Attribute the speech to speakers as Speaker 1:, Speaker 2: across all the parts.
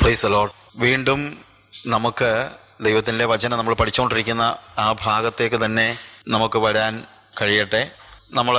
Speaker 1: Price load വീണ്ടും നമുക്ക് ദൈവത്തിന്റെ വചനം നമ്മൾ പഠിച്ചുകൊണ്ടിരിക്കുന്ന ആ ഭാഗത്തേക്ക് തന്നെ നമുക്ക് വരാൻ കഴിയട്ടെ. നമ്മൾ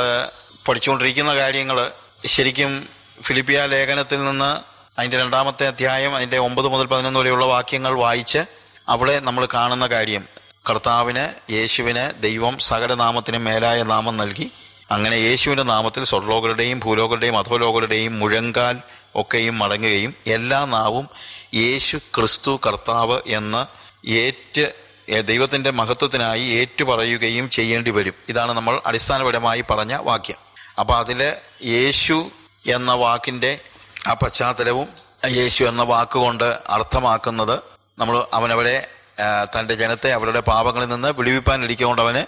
Speaker 1: പഠിച്ചുകൊണ്ടിരിക്കുന്ന കാര്യങ്ങൾ ശരിക്കും ഫിലിപ്പിയ ലേഖനത്തിൽ നിന്ന് അതിന്റെ രണ്ടാമത്തെ അധ്യായം അതിന്റെ ഒമ്പത് മുതൽ പതിനൊന്ന് വരെയുള്ള വാക്യങ്ങൾ വായിച്ച് അവിടെ നമ്മൾ കാണുന്ന കാര്യം കർത്താവിന് യേശുവിന് ദൈവം സകല നാമത്തിനും മേലായ നാമം നൽകി. അങ്ങനെ യേശുവിന്റെ നാമത്തിൽ സ്വർലോകരുടെയും ഭൂലോകരുടെയും അധോലോകരുടെയും മുഴങ്കാൽ ഒക്കെയും മടങ്ങുകയും എല്ലാ നാവും യേശു ക്രിസ്തു കർത്താവ് എന്ന് ഏറ്റ് ദൈവത്തിന്റെ മഹത്വത്തിനായി ഏറ്റുപറയുകയും ചെയ്യേണ്ടി വരും. ഇതാണ് നമ്മൾ അടിസ്ഥാനപരമായി പറഞ്ഞ വാക്യം. അപ്പോൾ അതിൽ യേശു എന്ന വാക്കിന്റെ ആ പശ്ചാത്തലവും യേശു എന്ന വാക്കുകൊണ്ട് അർത്ഥമാക്കുന്നത് നമ്മൾ അവനവരെ തന്റെ ജനത്തെ അവരുടെ പാപങ്ങളിൽ നിന്ന് വിടുവിപ്പാനിരിക്കൊണ്ട് അവന്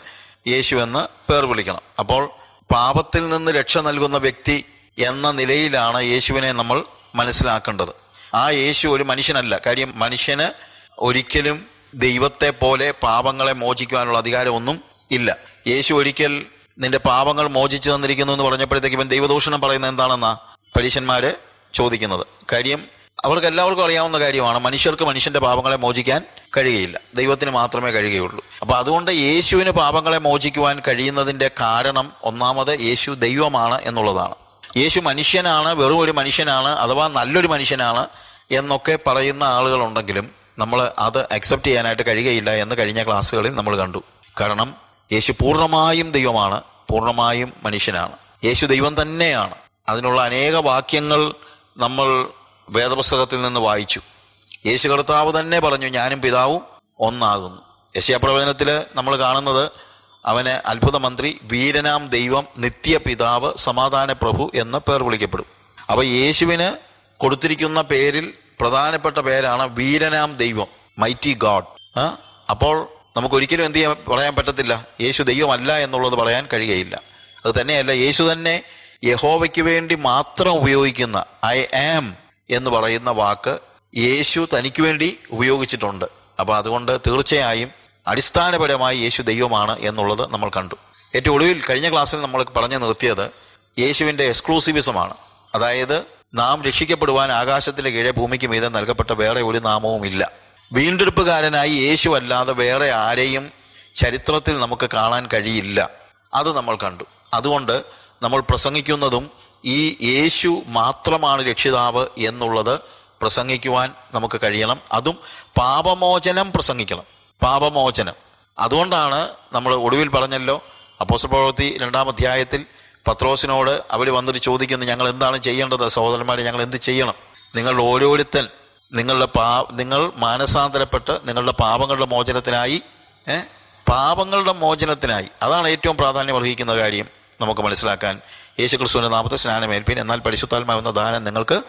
Speaker 1: യേശു എന്ന് പേർ വിളിക്കണം. അപ്പോൾ പാപത്തിൽ നിന്ന് രക്ഷ നൽകുന്ന വ്യക്തി എന്ന നിലയിലാണ് യേശുവിനെ നമ്മൾ മനസ്സിലാക്കേണ്ടത്. ആ യേശു ഒരു മനുഷ്യനല്ല. കാര്യം മനുഷ്യന് ഒരിക്കലും ദൈവത്തെ പോലെ പാപങ്ങളെ മോചിക്കുവാനുള്ള അധികാരമൊന്നും ഇല്ല. യേശു ഒരിക്കൽ നിന്റെ പാപങ്ങൾ മോചിച്ചു തന്നിരിക്കുന്നു എന്ന് പറഞ്ഞപ്പോഴത്തേക്ക് ഇവൻ ദൈവദൂഷണം പറയുന്നത് എന്താണെന്നാ പരീശന്മാര് ചോദിക്കുന്നത്. കാര്യം അവർക്ക് എല്ലാവർക്കും അറിയാവുന്ന കാര്യമാണ് മനുഷ്യർക്ക് മനുഷ്യന്റെ പാപങ്ങളെ മോചിക്കാൻ കഴിയുകയില്ല. ദൈവത്തിന് മാത്രമേ കഴിയുകയുള്ളൂ. അപ്പൊ അതുകൊണ്ട് യേശുവിന് പാപങ്ങളെ മോചിക്കുവാൻ കഴിയുന്നതിന്റെ കാരണം ഒന്നാമത് യേശു ദൈവമാണ് എന്നുള്ളതാണ്. യേശു മനുഷ്യനാണ് വെറും ഒരു മനുഷ്യനാണ് അഥവാ നല്ലൊരു മനുഷ്യനാണ് എന്നൊക്കെ പറയുന്ന ആളുകളുണ്ടെങ്കിലും നമ്മൾ അത് അക്സെപ്റ്റ് ചെയ്യാനായിട്ട് കഴിയുകയില്ല എന്ന് കഴിഞ്ഞ ക്ലാസ്സുകളിൽ നമ്മൾ കണ്ടു. കാരണം യേശു പൂർണമായും ദൈവമാണ് പൂർണമായും മനുഷ്യനാണ്. യേശു ദൈവം തന്നെയാണ്. അതിനുള്ള അനേക വാക്യങ്ങൾ നമ്മൾ വേദപുസ്തകത്തിൽ നിന്ന് വായിച്ചു. യേശു കർത്താവ് തന്നെ പറഞ്ഞു ഞാനും പിതാവും ഒന്നാകുന്നു. യശയപ്രവചനത്തിൽ നമ്മൾ കാണുന്നത് അവന് അത്ഭുത മന്ത്രി വീരനാം ദൈവം നിത്യപിതാവ് സമാധാന പ്രഭു എന്ന പേർ വിളിക്കപ്പെടും. അപ്പൊ യേശുവിന് കൊടുത്തിരിക്കുന്ന പേരിൽ പ്രധാനപ്പെട്ട പേരാണ് വീരനാം ദൈവം മൈറ്റി ഗാഡ് അപ്പോൾ നമുക്കൊരിക്കലും എന്ത് ചെയ്യാൻ പറയാൻ പറ്റത്തില്ല. യേശു ദൈവമല്ല എന്നുള്ളത് പറയാൻ കഴിയുകയില്ല. അത് തന്നെയല്ല യേശു തന്നെ യഹോവയ്ക്ക് വേണ്ടി മാത്രം ഉപയോഗിക്കുന്ന ഐ ആം എന്ന് പറയുന്ന വാക്ക് യേശു തനിക്ക് വേണ്ടി ഉപയോഗിച്ചിട്ടുണ്ട്. അപ്പൊ അതുകൊണ്ട് തീർച്ചയായും അടിസ്ഥാനപരമായി യേശു ദൈവമാണ് എന്നുള്ളത് നമ്മൾ കണ്ടു. ഏറ്റവും ഒടുവിൽ കഴിഞ്ഞ ക്ലാസ്സിൽ നമ്മൾ പറഞ്ഞു നിർത്തിയത് യേശുവിന്റെ എക്സ്ക്ലൂസീവിസമാണ്. അതായത് നാം രക്ഷിക്കപ്പെടുവാൻ ആകാശത്തിലെ കീഴെ ഭൂമിക്ക് മീതെ നൽകപ്പെട്ട വേറെ ഒരു നാമവും ഇല്ല. വീണ്ടെടുപ്പുകാരനായി യേശു അല്ലാതെ വേറെ ആരെയും ചരിത്രത്തിൽ നമുക്ക് കാണാൻ കഴിയില്ല. അത് നമ്മൾ കണ്ടു. അതുകൊണ്ട് നമ്മൾ പ്രസംഗിക്കുന്നതും ഈ യേശു മാത്രമാണ് രക്ഷിതാവ് എന്നുള്ളത് പ്രസംഗിക്കുവാൻ നമുക്ക് കഴിയണം. അതും പാപമോചനം പ്രസംഗിക്കണം. പാപമോചനം. അതുകൊണ്ടാണ് നമ്മൾ ഒടുവിൽ പറഞ്ഞല്ലോ അപ്പോസ്തല പ്രവൃത്തി രണ്ടാം അധ്യായത്തിൽ പത്രോസിനോട് അവർ വന്നിട്ട് ചോദിക്കുന്നു ഞങ്ങൾ എന്താണ് ചെയ്യേണ്ടത്? സഹോദരന്മാരെ ഞങ്ങൾ എന്ത് ചെയ്യണം? നിങ്ങൾ ഓരോരുത്തൻ നിങ്ങളുടെ പാ നിങ്ങൾ മാനസാന്തരപ്പെട്ട് നിങ്ങളുടെ പാപങ്ങളുടെ മോചനത്തിനായി പാപങ്ങളുടെ മോചനത്തിനായി. അതാണ് ഏറ്റവും പ്രാധാന്യം അർഹിക്കുന്ന കാര്യം നമുക്ക് മനസ്സിലാക്കാൻ യേശു ക്രിസ്തുവിന്റെ നാമത്തെ സ്നാനമേൽപ്പിൻ എന്നാൽ പരിശുദ്ധാത്മാവെന്ന ദാനം നിങ്ങൾക്ക്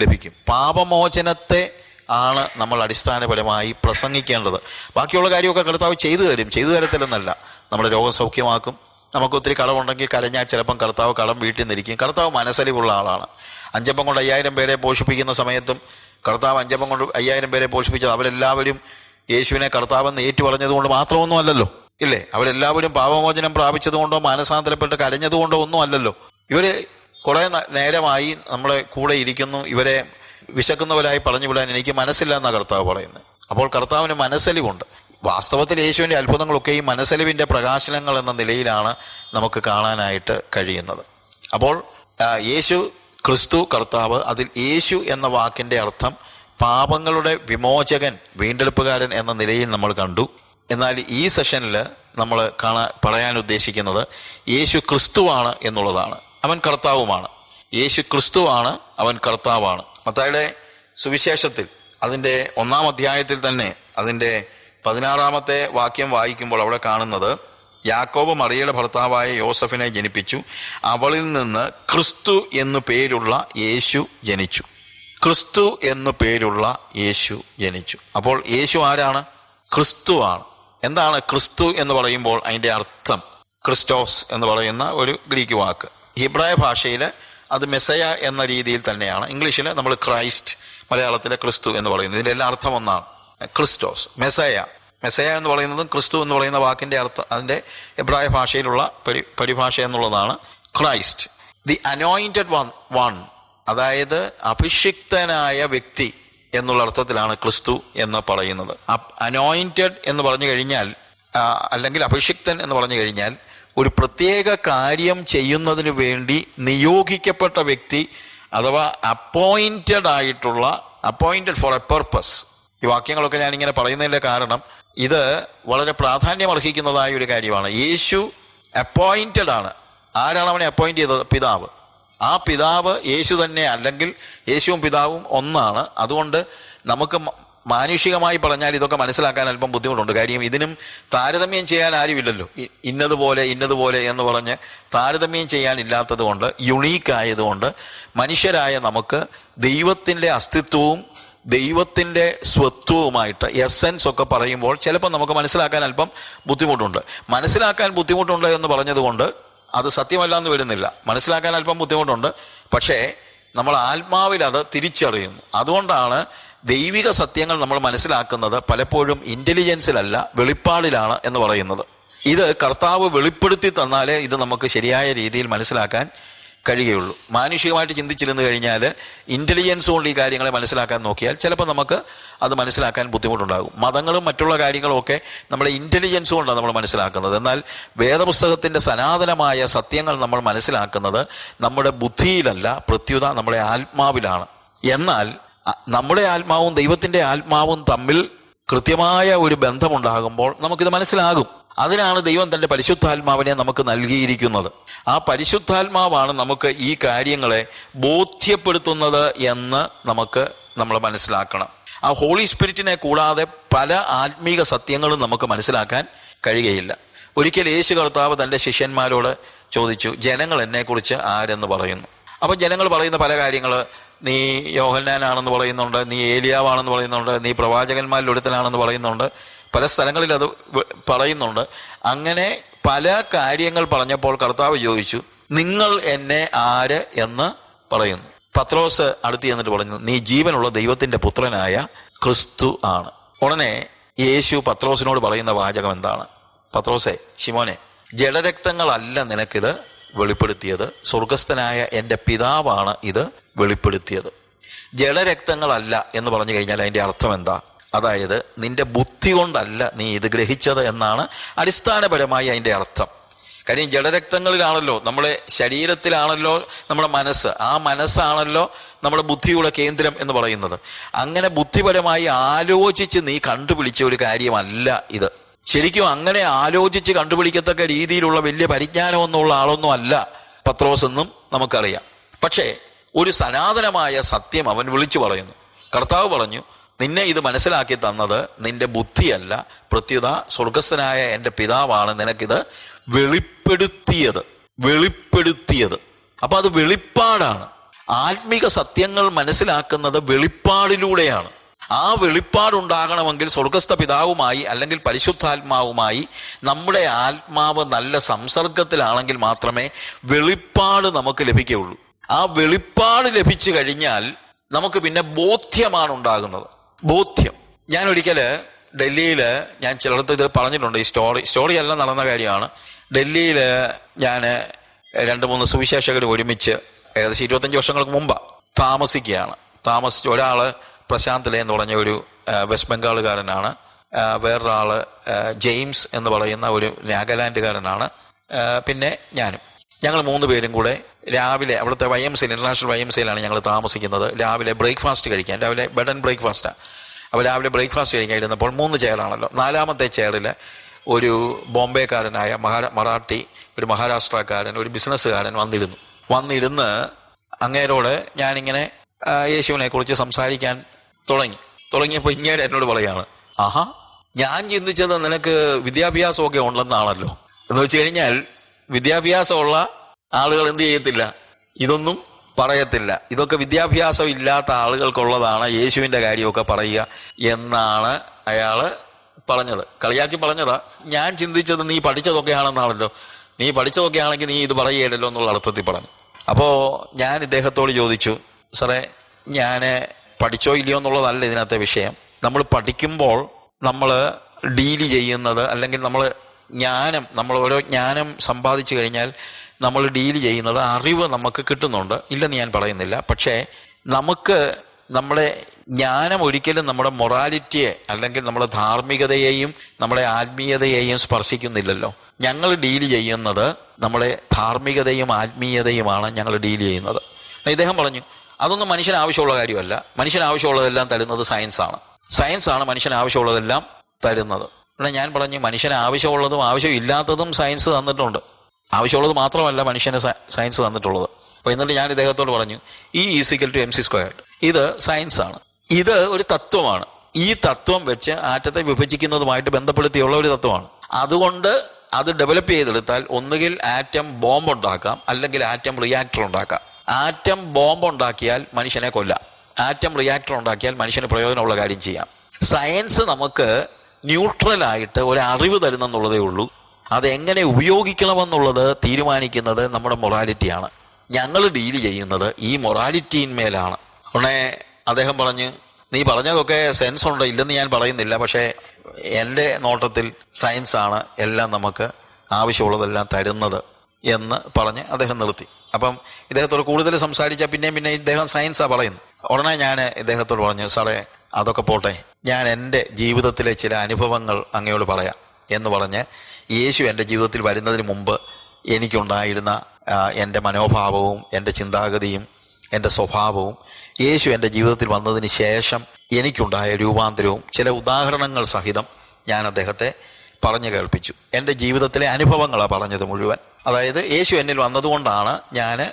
Speaker 1: ലഭിക്കും. പാപമോചനത്തെ ആണ് നമ്മൾ അടിസ്ഥാനപരമായി പ്രസംഗിക്കേണ്ടത്. ബാക്കിയുള്ള കാര്യമൊക്കെ കർത്താവ് ചെയ്തു തരും. ചെയ്തു തരത്തില്ലെന്നല്ല. നമ്മുടെ രോഗം സൗഖ്യമാക്കും. നമുക്ക് ഒത്തിരി കടമുണ്ടെങ്കിൽ കരഞ്ഞാൽ ചിലപ്പം കർത്താവ് കടം വീട്ടിൽ നിന്നിരിക്കും. കർത്താവ് മനസ്സലിവുള്ള ആളാണ്. അഞ്ചപ്പം കൊണ്ട് അയ്യായിരം പേരെ പോഷിപ്പിക്കുന്ന സമയത്തും കർത്താവ് അഞ്ചപ്പം കൊണ്ട് അയ്യായിരം പേരെ പോഷിപ്പിച്ചത് അവരെല്ലാവരും യേശുവിനെ കർത്താവെന്ന് ഏറ്റു പറഞ്ഞതുകൊണ്ട് മാത്രമൊന്നും അല്ലല്ലോ. ഇല്ലേ? അവരെല്ലാവരും പാപമോചനം പ്രാപിച്ചതുകൊണ്ടോ മാനസാന്തരപ്പെട്ട് കരഞ്ഞതുകൊണ്ടോ ഒന്നും അല്ലല്ലോ. ഇവർ കുറെ നേരമായി നമ്മളെ കൂടെ ഇരിക്കുന്നു. ഇവരെ വിശക്കുന്നവരായി പറഞ്ഞു വിടാൻ എനിക്ക് മനസ്സില്ല എന്നാ കർത്താവ് പറയുന്നത്. അപ്പോൾ കർത്താവിന് മനസ്സലിവുണ്ട്. വാസ്തവത്തിൽ യേശുവിന്റെ അത്ഭുതങ്ങളൊക്കെ ഈ മനസ്സലിവിന്റെ പ്രകാശനങ്ങൾ എന്ന നിലയിലാണ് നമുക്ക് കാണാനായിട്ട് കഴിയുന്നത്. അപ്പോൾ യേശു ക്രിസ്തു കർത്താവ് അതിൽ യേശു എന്ന വാക്കിന്റെ അർത്ഥം പാപങ്ങളുടെ വിമോചകൻ വീണ്ടെടുപ്പുകാരൻ എന്ന നിലയിൽ നമ്മൾ കണ്ടു. എന്നാൽ ഈ സെഷനിൽ നമ്മൾ കാണാൻ പറയാൻ ഉദ്ദേശിക്കുന്നത് യേശു ക്രിസ്തുവാണ് എന്നുള്ളതാണ്. അവൻ കർത്താവുമാണ്. യേശു ക്രിസ്തുവാണ് അവൻ കർത്താവാണ്. മത്തായുടെ സുവിശേഷത്തിൽ അതിന്റെ ഒന്നാം അധ്യായത്തിൽ തന്നെ അതിന്റെ പതിനാറാമത്തെ വാക്യം വായിക്കുമ്പോൾ അവിടെ കാണുന്നത് യാക്കോബ് മറിയയുടെ ഭർത്താവായ യോസഫിനെ ജനിപ്പിച്ചു. അവളിൽ നിന്ന് ക്രിസ്തു എന്നു പേരുള്ള യേശു ജനിച്ചു. ക്രിസ്തു എന്നു പേരുള്ള യേശു ജനിച്ചു. അപ്പോൾ യേശു ആരാണ്? ക്രിസ്തുവാണ് എന്താണ് ക്രിസ്തു എന്ന് പറയുമ്പോൾ അതിന്റെ അർത്ഥം? ക്രിസ്റ്റോസ് എന്ന് പറയുന്ന ഒരു ഗ്രീക്ക് വാക്ക്. ഹിബ്രായ ഭാഷയിൽ അത് മെസ്സയ എന്ന രീതിയിൽ തന്നെയാണ്. ഇംഗ്ലീഷിൽ നമ്മൾ ക്രൈസ്റ്റ് മലയാളത്തിലെ ക്രിസ്തു എന്ന് പറയുന്നത്. ഇതിന്റെ എല്ലാ അർത്ഥം ഒന്നാണ്. ക്രിസ്റ്റോസ് മെസ്സയ. മെസ്സയ എന്ന് പറയുന്നതും ക്രിസ്തു എന്ന് പറയുന്ന വാക്കിന്റെ അർത്ഥം അതിന്റെ എബ്രായ ഭാഷയിലുള്ള പരി പരിഭാഷ എന്നുള്ളതാണ് Christ. The anointed one one അതായത് അഭിഷിക്തനായ വ്യക്തി എന്നുള്ള അർത്ഥത്തിലാണ് ക്രിസ്തു എന്ന് പറയുന്നത്. അനോയിന്റഡ് എന്ന് പറഞ്ഞു കഴിഞ്ഞാൽ അല്ലെങ്കിൽ അഭിഷിക്തൻ എന്ന് പറഞ്ഞു കഴിഞ്ഞാൽ ഒരു പ്രത്യേക കാര്യം ചെയ്യുന്നതിന് വേണ്ടി നിയോഗിക്കപ്പെട്ട വ്യക്തി അഥവാ അപ്പോയിന്റഡ് ആയിട്ടുള്ള അപ്പോയിന്റഡ് ഫോർ എ പർപ്പസ് ഈ വാക്യങ്ങളൊക്കെ ഞാൻ ഇങ്ങനെ പറയുന്നതിന്റെ കാരണം ഇത് വളരെ പ്രാധാന്യം അർഹിക്കുന്നതായ ഒരു കാര്യമാണ്. യേശു അപ്പോയിന്റഡ് ആണ്. ആരാണ് അവനെ അപ്പോയിന്റ് ചെയ്തത്? പിതാവ്. ആ പിതാവ് യേശു തന്നെ അല്ലെങ്കിൽ യേശുവും പിതാവും ഒന്നാണ്. അതുകൊണ്ട് നമുക്ക് മാനുഷികമായി പറഞ്ഞാൽ ഇതൊക്കെ മനസ്സിലാക്കാൻ അല്പം ബുദ്ധിമുട്ടുണ്ട്. കാര്യം ഇതിനും താരതമ്യം ചെയ്യാൻ ആരുമില്ലല്ലോ. ഇന്നതുപോലെ ഇന്നതുപോലെ എന്ന് പറഞ്ഞ് താരതമ്യം ചെയ്യാനില്ലാത്തത് കൊണ്ട് യുണീക്ക് ആയതുകൊണ്ട് മനുഷ്യരായ നമുക്ക് ദൈവത്തിന്റെ അസ്തിത്വവും ദൈവത്തിന്റെ സ്വത്വവുമായിട്ട് എസൻസ് ഒക്കെ പറയുമ്പോൾ ചിലപ്പോൾ നമുക്ക് മനസ്സിലാക്കാൻ അല്പം ബുദ്ധിമുട്ടുണ്ട്. മനസ്സിലാക്കാൻ ബുദ്ധിമുട്ടുണ്ട് എന്ന് പറഞ്ഞതുകൊണ്ട് അത് സത്യമല്ല എന്ന് വരുന്നില്ല. മനസ്സിലാക്കാൻ അല്പം ബുദ്ധിമുട്ടുണ്ട്. പക്ഷേ നമ്മൾ ആത്മാവിൽ അത് തിരിച്ചറിയുന്നു. അതുകൊണ്ടാണ് ദൈവിക സത്യങ്ങൾ നമ്മൾ മനസ്സിലാക്കുന്നത് പലപ്പോഴും ഇന്റലിജൻസിലല്ല വെളിപ്പാടിലാണ് എന്ന് പറയുന്നത്. ഇത് കർത്താവ് വെളിപ്പെടുത്തി തന്നാലേ ഇത് നമുക്ക് ശരിയായ രീതിയിൽ മനസ്സിലാക്കാൻ കഴിയുകയുള്ളൂ. മാനുഷികമായിട്ട് ചിന്തിച്ചിരുന്നു കഴിഞ്ഞാൽ ഇന്റലിജൻസ് കൊണ്ട് ഈ കാര്യങ്ങളെ മനസ്സിലാക്കാൻ നോക്കിയാൽ ചിലപ്പോൾ നമുക്ക് അത് മനസ്സിലാക്കാൻ ബുദ്ധിമുട്ടുണ്ടാകും. മതങ്ങളും മറ്റുള്ള കാര്യങ്ങളും ഒക്കെ നമ്മുടെ ഇന്റലിജൻസ് കൊണ്ടാണ് നമ്മൾ മനസ്സിലാക്കുന്നത്. എന്നാൽ വേദപുസ്തകത്തിന്റെ സനാതനമായ സത്യങ്ങൾ നമ്മൾ മനസ്സിലാക്കുന്നത് നമ്മുടെ ബുദ്ധിയിലല്ല പ്രത്യുത നമ്മുടെ ആത്മാവിലാണ്. എന്നാൽ നമ്മുടെ ആത്മാവും ദൈവത്തിന്റെ ആത്മാവും തമ്മിൽ കൃത്യമായ ഒരു ബന്ധമുണ്ടാകുമ്പോൾ നമുക്കിത് മനസ്സിലാകും. അതിനാണ് ദൈവം തന്റെ പരിശുദ്ധാത്മാവിനെ നമുക്ക് നൽകിയിരിക്കുന്നത്. ആ പരിശുദ്ധാത്മാവാണ് നമുക്ക് ഈ കാര്യങ്ങളെ ബോധ്യപ്പെടുത്തുന്നത് എന്ന് നമുക്ക് നമ്മൾ മനസ്സിലാക്കണം. ആ ഹോളി സ്പിരിറ്റിനെ കൂടാതെ പല ആത്മീക സത്യങ്ങളും നമുക്ക് മനസ്സിലാക്കാൻ കഴിയുകയില്ല. ഒരിക്കൽ യേശു കർത്താവ് തന്റെ ശിഷ്യന്മാരോട് ചോദിച്ചു ജനങ്ങൾ എന്നെക്കുറിച്ച് ആരെന്ന് പറയുന്നു? അപ്പം ജനങ്ങൾ പറയുന്ന പല കാര്യങ്ങൾ നീ യോഹന്നാനാണെന്ന് പറയുന്നുണ്ട് നീ ഏലിയാവാണെന്ന് പറയുന്നുണ്ട് നീ പ്രവാചകന്മാരിൽ ഒരുത്തനാണെന്ന് പറയുന്നുണ്ട്. പല സ്ഥലങ്ങളിൽ അത് പറയുന്നുണ്ട്. അങ്ങനെ പല കാര്യങ്ങൾ പറഞ്ഞപ്പോൾ കർത്താവ് ചോദിച്ചു നിങ്ങൾ എന്നെ ആര് എന്ന് പറയുന്നു? പത്രോസ് അടുത്ത് ചെന്നിട്ട് പറഞ്ഞു നീ ജീവനുള്ള ദൈവത്തിന്റെ പുത്രനായ ക്രിസ്തു ആണ്. ഉടനെ യേശു പത്രോസിനോട് പറയുന്ന വാചകം എന്താണ്? പത്രോസെ ശിമോനെ ജഡരക്തങ്ങളല്ല നിനക്കിത് വെളിപ്പെടുത്തിയത്. സ്വർഗസ്ഥനായ എന്റെ പിതാവാണ് ഇത് വെളിപ്പെടുത്തിയത്. ജഡരക്തങ്ങളല്ല എന്ന് പറഞ്ഞു കഴിഞ്ഞാൽ അതിന്റെ അർത്ഥം എന്താ? അതായത് നിന്റെ ബുദ്ധി കൊണ്ടല്ല നീ ഇത് ഗ്രഹിച്ചത് എന്നാണ് അടിസ്ഥാനപരമായി അതിന്റെ അർത്ഥം. കാര്യം ജഡരക്തങ്ങളിലാണല്ലോ നമ്മുടെ ശരീരത്തിലാണല്ലോ നമ്മുടെ മനസ്സ്. ആ മനസ്സാണല്ലോ നമ്മുടെ ബുദ്ധിയുടെ കേന്ദ്രം എന്ന് പറയുന്നത്. അങ്ങനെ ബുദ്ധിപരമായി ആലോചിച്ച് നീ കണ്ടുപിടിച്ച ഒരു കാര്യമല്ല ഇത്. ശരിക്കും അങ്ങനെ ആലോചിച്ച് കണ്ടുപിടിക്കത്തക്ക രീതിയിലുള്ള വലിയ പരിജ്ഞാനമൊന്നുമുള്ള ആളൊന്നും അല്ല പത്രോസ് എന്നും നമുക്കറിയാം. പക്ഷേ ഒരു സനാതനമായ സത്യം അവൻ വിളിച്ചു പറയുന്നു. കർത്താവ് പറഞ്ഞു നിന്നെ ഇത് മനസ്സിലാക്കി തന്നത് നിന്റെ ബുദ്ധിയല്ല. പ്രത്യുത സ്വർഗസ്ഥനായ എന്റെ പിതാവാണ് നിനക്കിത് വെളിപ്പെടുത്തിയത് വെളിപ്പെടുത്തിയത്. അപ്പൊ അത് വെളിപ്പാടാണ്. ആത്മിക സത്യങ്ങൾ മനസ്സിലാക്കുന്നത് വെളിപ്പാടിലൂടെയാണ്. ആ വെളിപ്പാടുണ്ടാകണമെങ്കിൽ സ്വർഗസ്ഥ പിതാവുമായി അല്ലെങ്കിൽ പരിശുദ്ധാത്മാവുമായി നമ്മുടെ ആത്മാവ് നല്ല സംസർഗത്തിലാണെങ്കിൽ മാത്രമേ വെളിപ്പാട് നമുക്ക് ലഭിക്കുകയുള്ളൂ. ആ വെളിപ്പാട് ലഭിച്ചു കഴിഞ്ഞാൽ നമുക്ക് പിന്നെ ബോധ്യമാണ് ഉണ്ടാകുന്നത്. ബോധ്യം. ഞാൻ ഒരിക്കൽ ഡൽഹിയിൽ ഞാൻ ചിലടത്ത് ഇത് പറഞ്ഞിട്ടുണ്ട്. ഈ സ്റ്റോറി സ്റ്റോറി എല്ലാം നടന്ന കാര്യമാണ്. ഡൽഹിയിൽ ഞാൻ രണ്ട് മൂന്ന് സുവിശേഷകർ ഒരുമിച്ച് ഏകദേശം ഇരുപത്തഞ്ച് വർഷങ്ങൾക്ക് മുമ്പ് താമസിക്കുകയാണ്. താമസിച്ച് ഒരാൾ പ്രശാന്ത് ലേ എന്ന് പറഞ്ഞ ഒരു വെസ്റ്റ് ബംഗാളുകാരനാണ്. വേറൊരാൾ ജെയിംസ് എന്ന് പറയുന്ന ഒരു നാഗാലാൻഡുകാരനാണ്. പിന്നെ ഞാനും. ഞങ്ങൾ മൂന്ന് പേരും കൂടെ രാവിലെ അവിടുത്തെ വൈ എം സിയിൽ ഇന്റർനാഷണൽ വൈ എം സിയിലാണ് ഞങ്ങൾ താമസിക്കുന്നത്. രാവിലെ ബ്രേക്ക്ഫാസ്റ്റ് കഴിക്കാൻ. രാവിലെ ബെഡ് ആൻഡ് ബ്രേക്ക്ഫാസ്റ്റാണ് അപ്പോൾ രാവിലെ ബ്രേക്ക്ഫാസ്റ്റ് കഴിക്കാൻ ഇരുന്നപ്പോൾ മൂന്ന് ചെയറാണല്ലോ. നാലാമത്തെ ചെയറിൽ ഒരു ബോംബെക്കാരനായ മഹാരാ മറാഠി ഒരു മഹാരാഷ്ട്രക്കാരൻ ഒരു ബിസിനസ്സുകാരൻ വന്നിരുന്നു. വന്നിരുന്ന് അങ്ങേരോട് ഞാനിങ്ങനെ യേശുവിനെ കുറിച്ച് സംസാരിക്കാൻ തുടങ്ങി. തുടങ്ങിയപ്പോൾ ഇങ്ങേടെ എന്നോട് പറയാണ് ആഹാ ഞാൻ ചിന്തിച്ചത് നിനക്ക് വിദ്യാഭ്യാസമൊക്കെ ഉണ്ടെന്നാണല്ലോ. എന്ന് വെച്ച് കഴിഞ്ഞാൽ വിദ്യാഭ്യാസമുള്ള ആളുകൾ എന്ത് ചെയ്യത്തില്ല? ഇതൊന്നും പറയത്തില്ല. ഇതൊക്കെ വിദ്യാഭ്യാസം ഇല്ലാത്ത ആളുകൾക്കുള്ളതാണ് യേശുവിന്റെ കാര്യമൊക്കെ പറയുക എന്നാണ് അയാൾ പറഞ്ഞത്. കളിയാക്കി പറഞ്ഞതാ. ഞാൻ ചിന്തിച്ചത് നീ പഠിച്ചതൊക്കെയാണെന്നാണല്ലോ. നീ പഠിച്ചതൊക്കെയാണെങ്കിൽ നീ ഇത് പറയുകയല്ലോ എന്നുള്ള അർത്ഥത്തിൽ പറഞ്ഞു. അപ്പോൾ ഞാൻ ഇദ്ദേഹത്തോട് ചോദിച്ചു സാറേ ഞാൻ പഠിച്ചോ ഇല്ലയോ എന്നുള്ളതല്ല ഇതിനകത്തെ വിഷയം. നമ്മൾ പഠിക്കുമ്പോൾ നമ്മൾ ഡീൽ ചെയ്യുന്നത് അല്ലെങ്കിൽ നമ്മൾ ജ്ഞാനം നമ്മൾ ഓരോ ജ്ഞാനം സമ്പാദിച്ചു കഴിഞ്ഞാൽ നമ്മൾ ഡീൽ ചെയ്യുന്നത് അറിവ് നമുക്ക് കിട്ടുന്നുണ്ട്. ഇല്ലെന്ന് ഞാൻ പറയുന്നില്ല. പക്ഷേ നമുക്ക് നമ്മുടെ ജ്ഞാനം ഒരിക്കലും നമ്മുടെ മൊറാലിറ്റിയെ അല്ലെങ്കിൽ നമ്മുടെ ധാർമ്മികതയെയും നമ്മുടെ ആത്മീയതയെയും സ്പർശിക്കുന്നില്ലല്ലോ. ഞങ്ങൾ ഡീൽ ചെയ്യുന്നത് നമ്മുടെ ധാർമ്മികതയും ആത്മീയതയുമാണ് ഞങ്ങൾ ഡീൽ ചെയ്യുന്നത്. ഇദ്ദേഹം പറഞ്ഞു അതൊന്നും മനുഷ്യന് ആവശ്യമുള്ള കാര്യമല്ല. മനുഷ്യന് ആവശ്യമുള്ളതെല്ലാം തരുന്നത് സയൻസാണ്. സയൻസാണ് മനുഷ്യന് ആവശ്യമുള്ളതെല്ലാം തരുന്നത്. ഇവിടെ ഞാൻ പറഞ്ഞു മനുഷ്യന് ആവശ്യമുള്ളതും ആവശ്യമില്ലാത്തതും സയൻസ് തന്നിട്ടുണ്ട്. ആവശ്യമുള്ളത് മാത്രമല്ല മനുഷ്യന് സയൻസ് തന്നിട്ടുള്ളത്. അപ്പോൾ എന്നിട്ട് ഞാൻ ഇദ്ദേഹത്തോട് പറഞ്ഞു E is equal to M C squared ഇത് സയൻസ് ആണ്. ഇത് ഒരു തത്വമാണ്. ഈ തത്വം വെച്ച് ആറ്റത്തെ വിഭജിക്കുന്നതുമായിട്ട് ബന്ധപ്പെടുത്തിയുള്ള ഒരു തത്വമാണ്. അതുകൊണ്ട് അത് ഡെവലപ്പ് ചെയ്തെടുത്താൽ ഒന്നുകിൽ ആറ്റം ബോംബ് ഉണ്ടാക്കാം അല്ലെങ്കിൽ ആറ്റം റിയാക്ടർ ഉണ്ടാക്കാം. ആറ്റം ബോംബ് ഉണ്ടാക്കിയാൽ മനുഷ്യനെ കൊല്ലാം. ആറ്റം റിയാക്ടർ ഉണ്ടാക്കിയാൽ മനുഷ്യന് പ്രയോജനമുള്ള കാര്യം ചെയ്യാം. സയൻസ് നമുക്ക് ന്യൂട്രൽ ആയിട്ട് ഒരു അറിവ് തരുന്നെന്നുള്ളതേ ഉള്ളൂ. അത് എങ്ങനെ ഉപയോഗിക്കണമെന്നുള്ളത് തീരുമാനിക്കുന്നത് നമ്മുടെ മൊറാലിറ്റിയാണ്. ഞങ്ങൾ ഡീൽ ചെയ്യുന്നത് ഈ മൊറാലിറ്റിന്മേലാണ് ഉടനെ അദ്ദേഹം പറഞ്ഞ് നീ പറഞ്ഞതൊക്കെ സെൻസ് ഉണ്ട് ഇല്ലെന്ന് ഞാൻ പറയുന്നില്ല പക്ഷേ എന്റെ നോട്ടത്തിൽ ആണ് എല്ലാം നമുക്ക് ആവശ്യമുള്ളതെല്ലാം തരുന്നത് എന്ന് പറഞ്ഞ് അദ്ദേഹം നിർത്തി. അപ്പം ഇദ്ദേഹത്തോട് കൂടുതൽ സംസാരിച്ചാൽ പിന്നെയും പിന്നെ ഇദ്ദേഹം സയൻസാണ് പറയുന്നത്. ഉടനെ ഞാൻ ഇദ്ദേഹത്തോട് പറഞ്ഞു സാറേ അതൊക്കെ പോട്ടെ ഞാൻ എന്റെ ജീവിതത്തിലെ ചില അനുഭവങ്ങൾ അങ്ങയോട് പറയാം എന്ന് പറഞ്ഞ് യേശു എന്റെ ജീവിതത്തിൽ വരുന്നതിന് മുമ്പ് എനിക്കുണ്ടായിരുന്ന എന്റെ മനോഭാവവും എന്റെ ചിന്താഗതിയും എന്റെ സ്വഭാവവും യേശു എന്റെ ജീവിതത്തിൽ വന്നതിന് ശേഷം എനിക്കുണ്ടായ രൂപാന്തരവും ചില ഉദാഹരണങ്ങൾ സഹിതം ഞാൻ അദ്ദേഹത്തെ പറഞ്ഞു കേൾപ്പിച്ചു. എന്റെ ജീവിതത്തിലെ അനുഭവങ്ങളാണ് പറഞ്ഞത് മുഴുവൻ. അതായത് യേശു എന്നിൽ വന്നതുകൊണ്ടാണ് ഞാൻ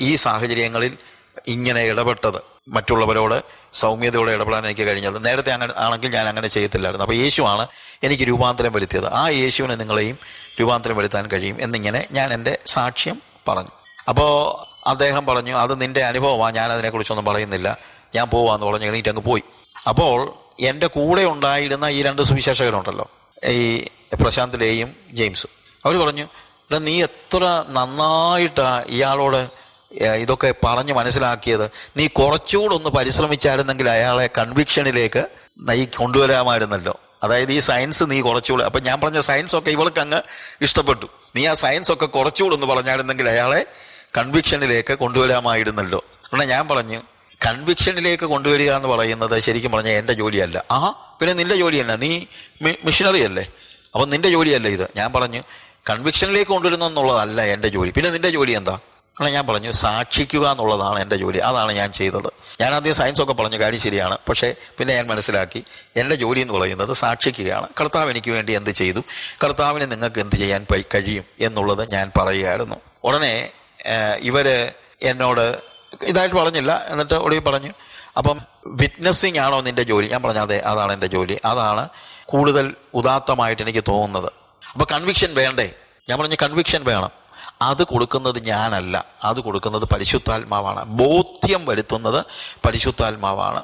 Speaker 1: ഈ സാഹചര്യങ്ങളിൽ ഇങ്ങനെ ഇടപെട്ടത്. മറ്റുള്ളവരോട് സൗമ്യതയോടെ ഇടപെടാൻ എനിക്ക് കഴിഞ്ഞത്. നേരത്തെ അങ്ങനെ ആണെങ്കിൽ ഞാൻ അങ്ങനെ ചെയ്യത്തില്ലായിരുന്നു. അപ്പോൾ യേശുവാണ് എനിക്ക് രൂപാന്തരം വരുത്തിയത്. ആ യേശുവിനെ നിങ്ങളെയും രൂപാന്തരം വരുത്താൻ കഴിയും എന്നിങ്ങനെ ഞാൻ എന്റെ സാക്ഷ്യം പറഞ്ഞു. അപ്പോൾ അദ്ദേഹം പറഞ്ഞു അത് നിന്റെ അനുഭവമാണ് ഞാൻ അതിനെക്കുറിച്ചൊന്നും പറയുന്നില്ല. ഞാൻ പോവാന്ന് പറഞ്ഞു എണീറ്റ് അങ്ങ് പോയി. അപ്പോൾ എന്റെ കൂടെ ഉണ്ടായിരുന്ന ഈ രണ്ട് സുവിശേഷകരുണ്ടല്ലോ ഈ പ്രശാന്തിലെയും ജെയിംസും. അവർ പറഞ്ഞു "എടാ, നീ എത്ര നന്നായിട്ടാണ് ഇയാളോട് ഇതൊക്കെ പറഞ്ഞ് മനസ്സിലാക്കിയത്. നീ കുറച്ചുകൂടെ ഒന്ന് പരിശ്രമിച്ചായിരുന്നെങ്കിൽ അയാളെ കൺവിക്ഷനിലേക്ക് നീ കൊണ്ടുവരാമായിരുന്നല്ലോ. അതായത് ഈ സയൻസ് നീ കുറച്ചുകൂടെ അപ്പം ഞാൻ പറഞ്ഞ സയൻസ് ഒക്കെ ഇവൾക്ക് അങ്ങ് ഇഷ്ടപ്പെട്ടു. നീ ആ സയൻസ് ഒക്കെ കുറച്ചുകൂടെ ഒന്ന് പറഞ്ഞായിരുന്നെങ്കിൽ അയാളെ കൺവിക്ഷനിലേക്ക് കൊണ്ടുവരാമായിരുന്നല്ലോ. ഉടനെ ഞാൻ പറഞ്ഞു കൺവിക്ഷനിലേക്ക് കൊണ്ടുവരിക എന്ന് പറയുന്നത് ശരിക്കും പറഞ്ഞാൽ എന്റെ ജോലിയല്ല. ആ പിന്നെ നിന്റെ ജോലിയല്ല. നീ മിഷനറി അല്ലേ? അപ്പം നിന്റെ ജോലിയല്ല ഇത്. ഞാൻ പറഞ്ഞു കൺവിക്ഷനിലേക്ക് കൊണ്ടുവരുന്ന എന്നുള്ളതല്ല എന്റെ ജോലി. പിന്നെ നിന്റെ ജോലി എന്താ? അങ്ങനെ ഞാൻ പറഞ്ഞു സാക്ഷിക്കുക എന്നുള്ളതാണ് എന്റെ ജോലി. അതാണ് ഞാൻ ചെയ്തത്. ഞാൻ ആദ്യം സയൻസ് ഒക്കെ പറഞ്ഞു കാര്യം ശരിയാണ്. പക്ഷേ പിന്നെ ഞാൻ മനസ്സിലാക്കി എന്റെ ജോലി എന്ന് പറയുന്നത് സാക്ഷിക്കുകയാണ്. കർത്താവ് എനിക്ക് വേണ്ടി എന്ത് ചെയ്തു? കർത്താവിന് നിങ്ങൾക്ക് എന്ത് ചെയ്യാൻ കഴിയും എന്നുള്ളത് ഞാൻ പറയുകയായിരുന്നു. ഉടനെ ഇവർ എന്നോട് ഇതായിട്ട് പറഞ്ഞില്ല. എന്നിട്ട് ഒടുവിൽ പറഞ്ഞു അപ്പം വിറ്റ്നസ്സിങ് ആണോ നിന്റെ ജോലി? ഞാൻ പറഞ്ഞു അതെ അതാണ് എന്റെ ജോലി. അതാണ് കൂടുതൽ ഉദാത്തമായിട്ട് എനിക്ക് തോന്നുന്നത്. അപ്പോൾ കൺവിക്ഷൻ വേണ്ടേ? ഞാൻ പറഞ്ഞു കൺവിക്ഷൻ വേണം. അത് കൊടുക്കുന്നത് ഞാനല്ല. അത് കൊടുക്കുന്നത് പരിശുദ്ധാത്മാവാണ്. ബോധ്യം വരുത്തുന്നത് പരിശുദ്ധാത്മാവാണ്.